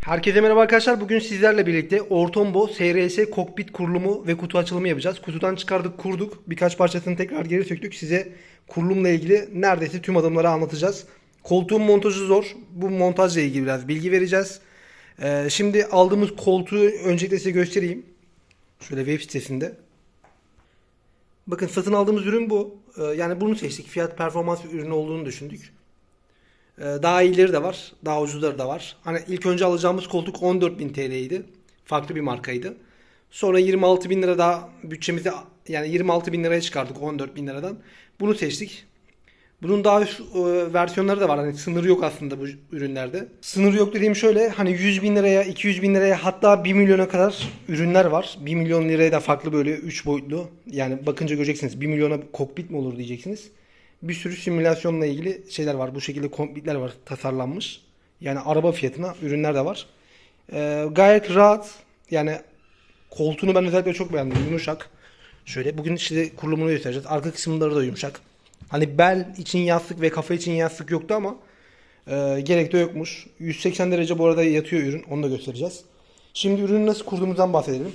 Herkese merhaba arkadaşlar. Bugün sizlerle birlikte Ortombo SRS kokpit kurulumu ve kutu açılımı yapacağız. Kutudan çıkardık, kurduk. Birkaç parçasını tekrar geri söktük. Size kurulumla ilgili neredeyse tüm adımları anlatacağız. Koltuğun montajı zor. Bu montajla ilgili biraz bilgi vereceğiz. Ee, şimdi aldığımız koltuğu öncelikle size göstereyim. Şöyle web sitesinde. Bakın satın aldığımız ürün bu. Ee, yani bunu seçtik. Fiyat performans bir ürün olduğunu düşündük. Ee, Daha iyileri de var. Daha ucuzları da var. Hani ilk önce alacağımız koltuk 14.000 TL'ydi. Farklı bir markaydı. Sonra 26.000 lira daha bütçemizi yani 26.000 liraya çıkardık 14.000 liradan. Bunu seçtik. Bunun daha üst e, versiyonları da var. Hani sınırı yok aslında bu ürünlerde. Sınırı yok dediğim şöyle hani 100 bin liraya, 200 bin liraya hatta 1 milyona kadar ürünler var. 1 milyon liraya da farklı böyle 3 boyutlu. Yani bakınca göreceksiniz 1 milyona kokpit mi olur diyeceksiniz. Bir sürü simülasyonla ilgili şeyler var. Bu şekilde kokpitler var tasarlanmış. Yani araba fiyatına ürünler de var. Ee, gayet rahat. Yani koltuğunu ben özellikle çok beğendim. Yumuşak. Şöyle bugün işte kurulumunu göstereceğiz. Arka kısımları da yumuşak. Hani bel için yastık ve kafa için yastık yoktu ama e, gerek de yokmuş. 180 derece bu arada yatıyor ürün. Onu da göstereceğiz. Şimdi ürünü nasıl kurduğumuzdan bahsedelim.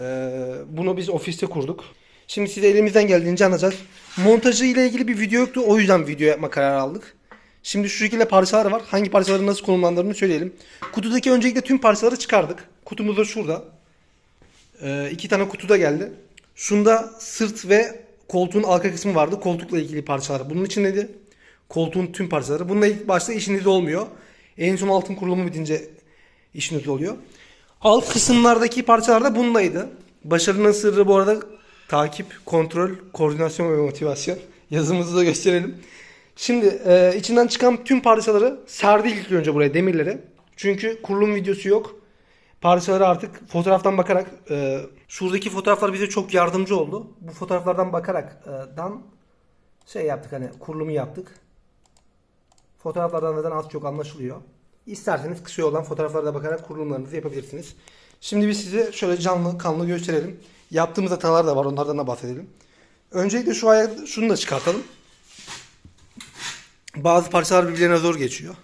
Ee, bunu biz ofiste kurduk. Şimdi size elimizden geldiğince anlatacağız. Montajı ile ilgili bir video yoktu. O yüzden video yapma kararı aldık. Şimdi şu şekilde parçalar var. Hangi parçaların nasıl konumlandığını söyleyelim. Kutudaki öncelikle tüm parçaları çıkardık. Kutumuz da şurada. Ee, iki tane kutu da geldi. Şunda sırt ve koltuğun arka kısmı vardı. Koltukla ilgili parçalar bunun içindeydi. Koltuğun tüm parçaları. Bununla ilk başta işiniz olmuyor. En son altın kurulumu bitince işiniz oluyor. Alt kısımlardaki parçalar da bundaydı. Başarının sırrı bu arada takip, kontrol, koordinasyon ve motivasyon. Yazımızı da gösterelim. Şimdi e, içinden çıkan tüm parçaları serdik ilk önce buraya demirlere. Çünkü kurulum videosu yok. Parçaları artık fotoğraftan bakarak e, şuradaki fotoğraflar bize çok yardımcı oldu. Bu fotoğraflardan bakarak e, dan şey yaptık hani kurulumu yaptık. Fotoğraflardan neden az çok anlaşılıyor. İsterseniz kısa yoldan fotoğraflara bakarak kurulumlarınızı yapabilirsiniz. Şimdi biz size şöyle canlı kanlı gösterelim. Yaptığımız hatalar da var onlardan da bahsedelim. Öncelikle şu ayak şunu da çıkartalım. Bazı parçalar birbirlerine zor geçiyor.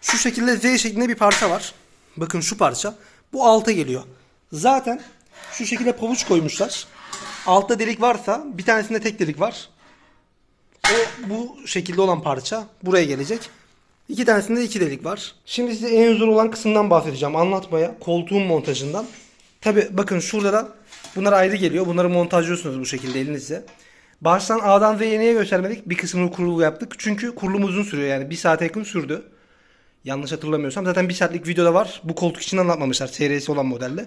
Şu şekilde Z şeklinde bir parça var. Bakın şu parça. Bu alta geliyor. Zaten şu şekilde pabuç koymuşlar. Altta delik varsa bir tanesinde tek delik var. O bu şekilde olan parça buraya gelecek. İki tanesinde iki delik var. Şimdi size en zor olan kısımdan bahsedeceğim anlatmaya. Koltuğun montajından. Tabi bakın şurada da bunlar ayrı geliyor. Bunları montajlıyorsunuz bu şekilde elinizle. Baştan A'dan Z'ye niye göstermedik? Bir kısmını kurulu yaptık. Çünkü kurulum uzun sürüyor yani. Bir saate yakın sürdü. Yanlış hatırlamıyorsam. Zaten bir saatlik videoda var. Bu koltuk için anlatmamışlar. SRS olan modelle.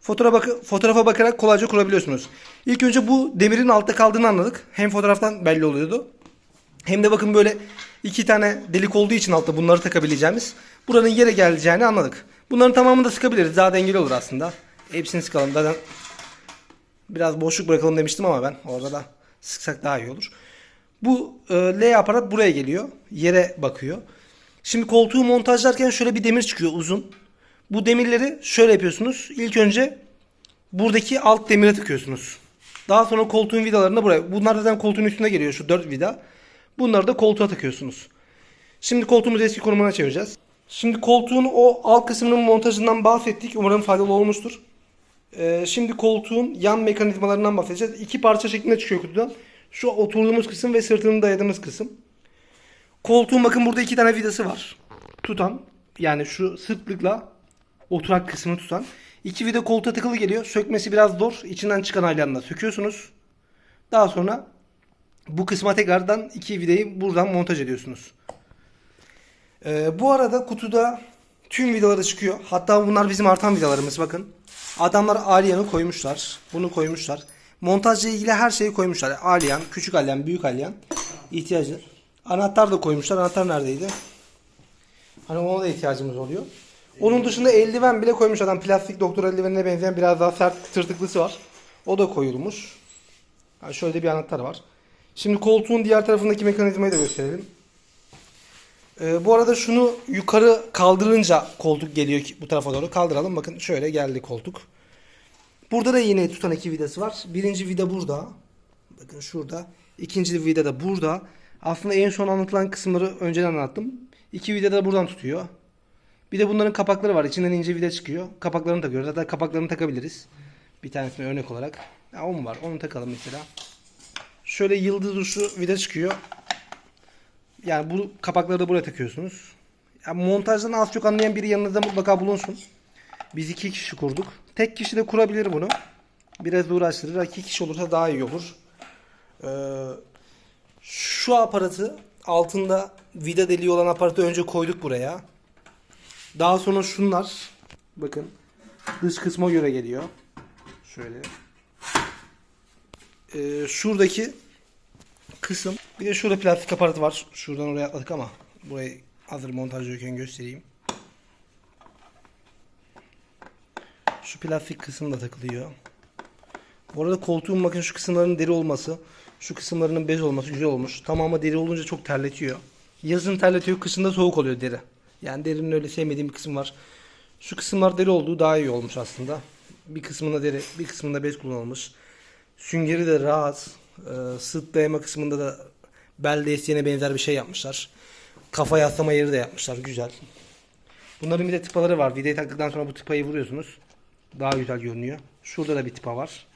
Fotoğrafa, bak fotoğrafa bakarak kolayca kurabiliyorsunuz. İlk önce bu demirin altta kaldığını anladık. Hem fotoğraftan belli oluyordu. Hem de bakın böyle iki tane delik olduğu için altta bunları takabileceğimiz buranın yere geleceğini anladık. Bunların tamamını da sıkabiliriz. Daha dengeli olur aslında. Hepsini sıkalım. Zaten biraz boşluk bırakalım demiştim ama ben orada da sıksak daha iyi olur. Bu e, L aparat buraya geliyor. Yere bakıyor. Şimdi koltuğu montajlarken şöyle bir demir çıkıyor uzun. Bu demirleri şöyle yapıyorsunuz. İlk önce buradaki alt demire tıkıyorsunuz. Daha sonra koltuğun vidalarını buraya. Bunlar zaten koltuğun üstüne geliyor şu 4 vida. Bunları da koltuğa takıyorsunuz. Şimdi koltuğumuzu eski konumuna çevireceğiz. Şimdi koltuğun o alt kısmının montajından bahsettik. Umarım faydalı olmuştur. Ee, şimdi koltuğun yan mekanizmalarından bahsedeceğiz. İki parça şeklinde çıkıyor kutudan. Şu oturduğumuz kısım ve sırtını dayadığımız kısım. Koltuğun bakın burada iki tane vidası var. Tutan yani şu sıklıkla oturak kısmını tutan. İki vida koltuğa takılı geliyor. Sökmesi biraz zor. İçinden çıkan aylarını söküyorsunuz. Daha sonra bu kısma tekrardan iki vidayı buradan montaj ediyorsunuz. Ee, bu arada kutuda tüm vidaları çıkıyor. Hatta bunlar bizim artan vidalarımız bakın. Adamlar alyanı koymuşlar. Bunu koymuşlar. Montajla ilgili her şeyi koymuşlar. Alyan, küçük alyan, büyük alyan ihtiyacı. Anahtar da koymuşlar. Anahtar neredeydi? Hani ona da ihtiyacımız oluyor. Onun dışında eldiven bile koymuş adam. Plastik doktor eldivenine benzeyen biraz daha sert tırtıklısı var. O da koyulmuş. Yani şöyle bir anahtar var. Şimdi koltuğun diğer tarafındaki mekanizmayı da gösterelim. Ee, bu arada şunu yukarı kaldırınca koltuk geliyor ki bu tarafa doğru. Kaldıralım. Bakın şöyle geldi koltuk. Burada da yine tutan iki vidası var. Birinci vida burada. Bakın şurada. İkinci vida da burada. Aslında en son anlatılan kısımları önceden anlattım. İki vida da buradan tutuyor. Bir de bunların kapakları var. İçinden ince vida çıkıyor. Kapaklarını takıyoruz. Hatta kapaklarını takabiliriz. Bir tanesini örnek olarak. Ya o mu var? Onu takalım mesela. Şöyle yıldız uçlu vida çıkıyor. Yani bu kapakları da buraya takıyorsunuz. Ya montajdan az çok anlayan biri yanınızda mutlaka bulunsun. Biz iki kişi kurduk. Tek kişi de kurabilir bunu. Biraz uğraştırır. İki kişi olursa daha iyi olur. Ee, şu aparatı altında vida deliği olan aparatı önce koyduk buraya. Daha sonra şunlar bakın dış kısma göre geliyor. Şöyle. Ee, şuradaki kısım bir de şurada plastik aparatı var. Şuradan oraya atladık ama burayı hazır montajlıyken göstereyim. Şu plastik kısım da takılıyor. Bu arada koltuğun bakın şu kısımlarının deri olması, şu kısımlarının bez olması güzel olmuş. Tamamı deri olunca çok terletiyor. Yazın terletiyor, kışın da soğuk oluyor deri. Yani derinin öyle sevmediğim bir kısım var. Şu kısımlar deri olduğu daha iyi olmuş aslında. Bir kısmında deri, bir kısmında bez kullanılmış. Süngeri de rahat. Ee, sırt dayama kısmında da bel desteğine benzer bir şey yapmışlar. Kafa yaslama yeri de yapmışlar. Güzel. Bunların bir de tıpaları var. Vidayı taktıktan sonra bu tıpayı vuruyorsunuz. Daha güzel görünüyor. Şurada da bir tıpa var.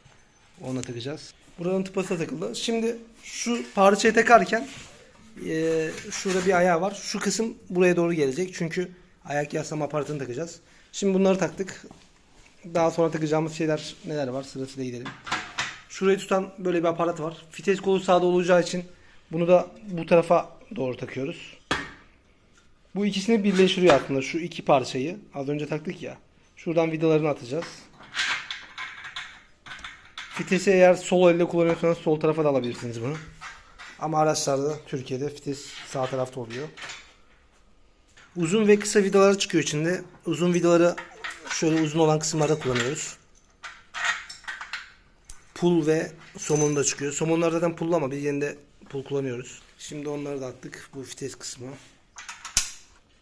Ona takacağız. Buranın tıpası da takıldı. Şimdi şu parçayı takarken eee, şurada bir ayağı var. Şu kısım buraya doğru gelecek. Çünkü ayak yaslama aparatını takacağız. Şimdi bunları taktık. Daha sonra takacağımız şeyler neler var sırasıyla gidelim. Şurayı tutan böyle bir aparat var. Vites kolu sağda olacağı için bunu da bu tarafa doğru takıyoruz. Bu ikisini birleştiriyor aslında şu iki parçayı. Az önce taktık ya. Şuradan vidalarını atacağız. Fitesi eğer sol elle kullanıyorsanız sol tarafa da alabilirsiniz bunu. Ama araçlarda Türkiye'de fites sağ tarafta oluyor. Uzun ve kısa vidalar çıkıyor içinde. Uzun vidaları şöyle uzun olan kısımlarda kullanıyoruz. Pul ve somun da çıkıyor. Somunlar zaten pullu ama biz yine pul kullanıyoruz. Şimdi onları da attık. Bu fites kısmı.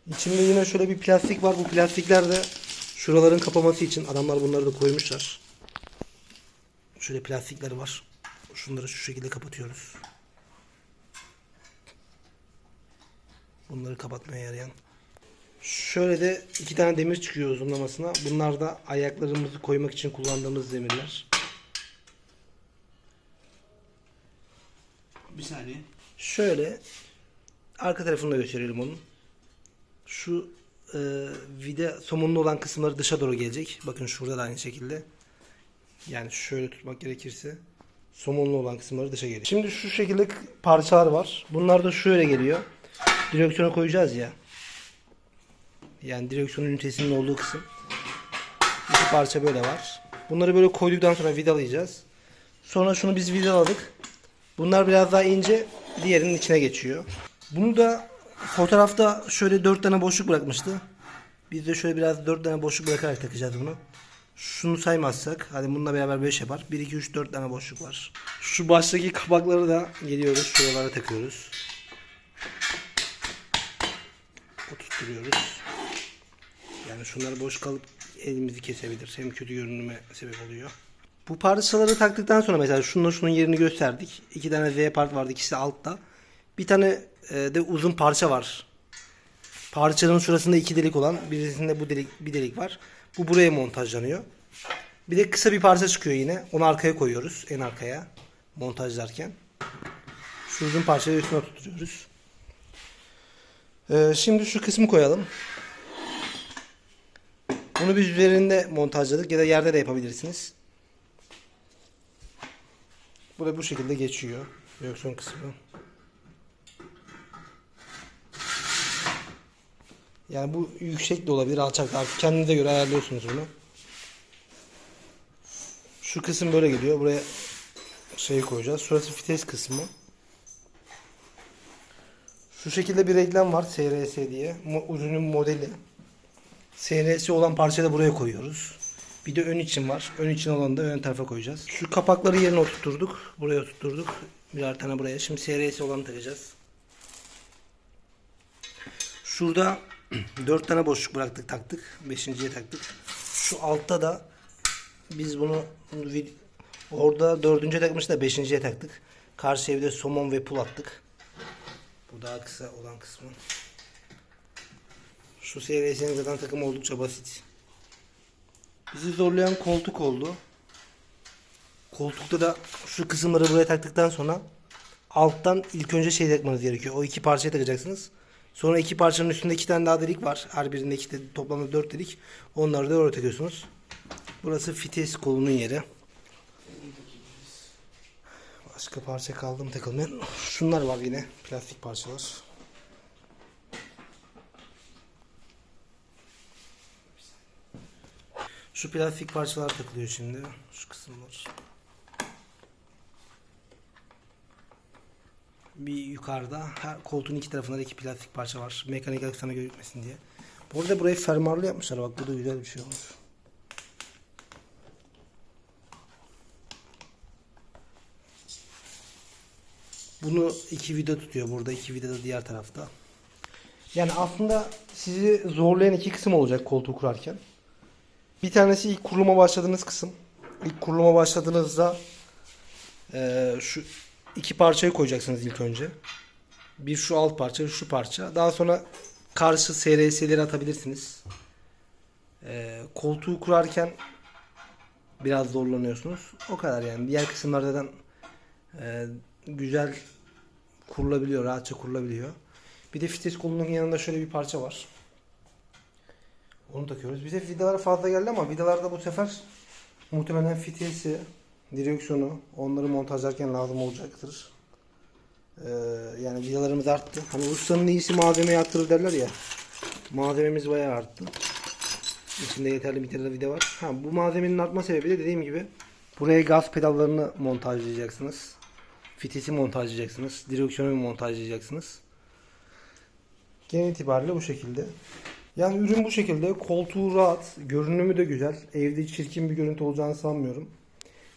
İçinde yine şöyle bir plastik var. Bu plastikler de şuraların kapaması için adamlar bunları da koymuşlar. Şöyle plastikler var. Şunları şu şekilde kapatıyoruz. Bunları kapatmaya yarayan. Şöyle de iki tane demir çıkıyor uzunlamasına. Bunlar da ayaklarımızı koymak için kullandığımız demirler. Bir saniye. Şöyle arka tarafını da gösterelim onun. Şu e, vida somunlu olan kısımları dışa doğru gelecek. Bakın şurada da aynı şekilde. Yani şöyle tutmak gerekirse somunlu olan kısımları dışa geliyor. Şimdi şu şekilde parçalar var. Bunlar da şöyle geliyor. Direksiyona koyacağız ya. Yani direksiyon ünitesinin olduğu kısım. İki parça böyle var. Bunları böyle koyduktan sonra vidalayacağız. Sonra şunu biz vidaladık. Bunlar biraz daha ince, diğerinin içine geçiyor. Bunu da fotoğrafta şöyle dört tane boşluk bırakmıştı. Biz de şöyle biraz dört tane boşluk bırakarak takacağız bunu. Şunu saymazsak, hadi bununla beraber 5 yapar. 1, 2, 3, 4 tane boşluk var. Şu baştaki kapakları da geliyoruz, şuralara takıyoruz. Oturtuyoruz. Yani şunlar boş kalıp elimizi kesebilir. Hem kötü görünüme sebep oluyor. Bu parçaları taktıktan sonra mesela şunun şunun yerini gösterdik. İki tane Z part vardı ikisi altta. Bir tane e, de uzun parça var. Parçanın şurasında iki delik olan birisinde bu delik bir delik var. Bu buraya montajlanıyor. Bir de kısa bir parça çıkıyor yine. Onu arkaya koyuyoruz. En arkaya. Montajlarken. Şu uzun parçayı üstüne tutturuyoruz. Ee, şimdi şu kısmı koyalım. Bunu biz üzerinde montajladık ya da yerde de yapabilirsiniz. Bu da bu şekilde geçiyor. Direksiyon kısmı. Yani bu yüksek de olabilir, alçak da. Kendinize göre ayarlıyorsunuz bunu. Şu kısım böyle geliyor. Buraya şeyi koyacağız. Şurası vites kısmı. Şu şekilde bir reklam var SRS diye. Ürünün modeli. SRS olan parçayı da buraya koyuyoruz. Bir de ön için var. Ön için olanı da ön tarafa koyacağız. Şu kapakları yerine oturtturduk. Buraya oturtturduk. Birer tane buraya. Şimdi SRS olanı takacağız. Şurada 4 tane boşluk bıraktık taktık. 5.ye taktık. Şu altta da biz bunu orada 4. takmış da 5.ye taktık. Karşı evde somon ve pul attık. Bu daha kısa olan kısmı. Şu SRS'nin zaten takımı oldukça basit. Bizi zorlayan koltuk oldu. Koltukta da şu kısımları buraya taktıktan sonra alttan ilk önce şey takmanız gerekiyor. O iki parçayı takacaksınız. Sonra iki parçanın üstünde iki tane daha delik var. Her birinde iki de, toplamda dört delik. Onları da oraya takıyorsunuz. Burası fites kolunun yeri. Başka parça kaldı mı takılmayan? Şunlar var yine. Plastik parçalar. Şu plastik parçalar takılıyor şimdi. Şu kısımlar. Bir yukarıda her koltuğun iki tarafında da iki plastik parça var. Mekanik olarak sana gözükmesin diye. Bu arada burayı fermuarlı yapmışlar. Bak bu da güzel bir şey olmuş. Bunu iki vida tutuyor burada. iki vida da diğer tarafta. Yani aslında sizi zorlayan iki kısım olacak koltuğu kurarken. Bir tanesi ilk kuruluma başladığınız kısım. İlk kuruluma başladığınızda eee, şu iki parçayı koyacaksınız ilk önce. Bir şu alt parça, şu parça. Daha sonra karşı SRS'leri atabilirsiniz. Eee, koltuğu kurarken biraz zorlanıyorsunuz. O kadar yani. Diğer kısımlardan eee, güzel kurulabiliyor, rahatça kurulabiliyor. Bir de fites kolunun yanında şöyle bir parça var. Onu takıyoruz. Bize vidalar fazla geldi ama vidalarda bu sefer muhtemelen fitesi, direksiyonu onları montajlarken lazım olacaktır. Ee, yani vidalarımız arttı. Hani ustanın iyisi malzemeyi arttırır derler ya. Malzememiz bayağı arttı. İçinde yeterli miktarda vida var. Ha, bu malzemenin artma sebebi de dediğim gibi buraya gaz pedallarını montajlayacaksınız. Fitesi montajlayacaksınız. Direksiyonu montajlayacaksınız. Genel itibariyle bu şekilde. Yani ürün bu şekilde. Koltuğu rahat. Görünümü de güzel. Evde çirkin bir görüntü olacağını sanmıyorum.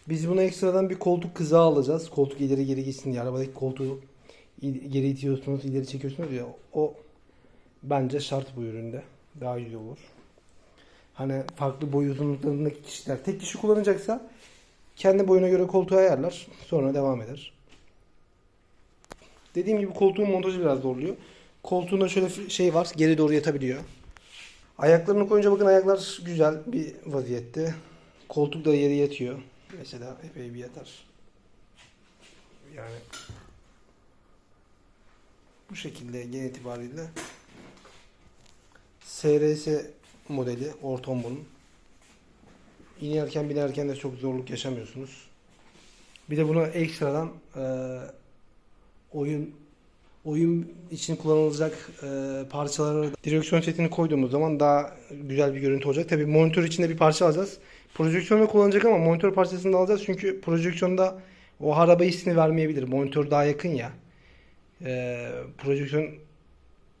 Biz buna ekstradan bir koltuk kızağı alacağız. Koltuk ileri geri gitsin diye. Arabadaki koltuğu geri itiyorsunuz, ileri çekiyorsunuz ya. O bence şart bu üründe. Daha iyi olur. Hani farklı boy uzunluklarındaki kişiler tek kişi kullanacaksa kendi boyuna göre koltuğu ayarlar. Sonra devam eder. Dediğim gibi koltuğun montajı biraz zorluyor. Koltuğunda şöyle şey var. Geri doğru yatabiliyor. Ayaklarını koyunca bakın ayaklar güzel bir vaziyette. Koltuk da yere yatıyor. Mesela epey bir yatar. Yani bu şekilde genel itibariyle SRS modeli ortam bunun. İnerken binerken de çok zorluk yaşamıyorsunuz. Bir de buna ekstradan eee, oyun oyun için kullanılacak eee parçaları direksiyon setini koyduğumuz zaman daha güzel bir görüntü olacak. Tabii monitör içinde bir parça alacağız. Projeksiyonda kullanacak ama monitör parçasını da alacağız çünkü projeksiyonda o araba hissini vermeyebilir. Monitör daha yakın ya. Eee projeksiyon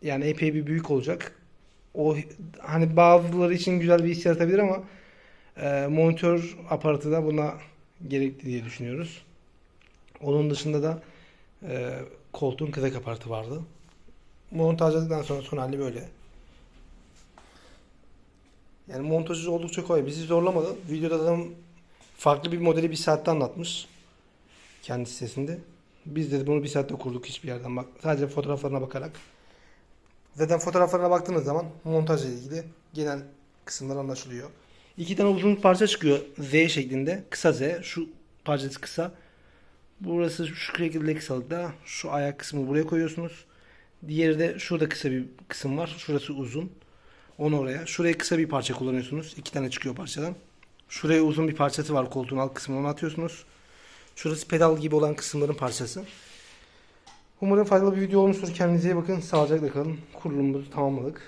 yani epey bir büyük olacak. O hani bazıları için güzel bir his yaratabilir ama eee, monitör aparatı da buna gerekli diye düşünüyoruz. Onun dışında da eee koltuğun kızak aparatı vardı. Montajladıktan sonra son hali böyle. Yani montajı oldukça kolay. Bizi zorlamadı. Videoda adam farklı bir modeli bir saatte anlatmış. Kendi sitesinde. Biz de bunu bir saatte kurduk hiçbir yerden bak. Sadece fotoğraflarına bakarak. Zaten fotoğraflarına baktığınız zaman montajla ilgili genel kısımlar anlaşılıyor. İki tane uzun parça çıkıyor Z şeklinde. Kısa Z. Şu parçası kısa. Burası şu şekilde kısalıkta. Şu ayak kısmı buraya koyuyorsunuz. Diğeri de şurada kısa bir kısım var. Şurası uzun. Onu oraya. Şuraya kısa bir parça kullanıyorsunuz. İki tane çıkıyor parçadan. Şuraya uzun bir parçası var koltuğun alt kısmına onu atıyorsunuz. Şurası pedal gibi olan kısımların parçası. Umarım faydalı bir video olmuştur. Kendinize iyi bakın. Sağlıcakla kalın. Kurulumumuzu tamamladık.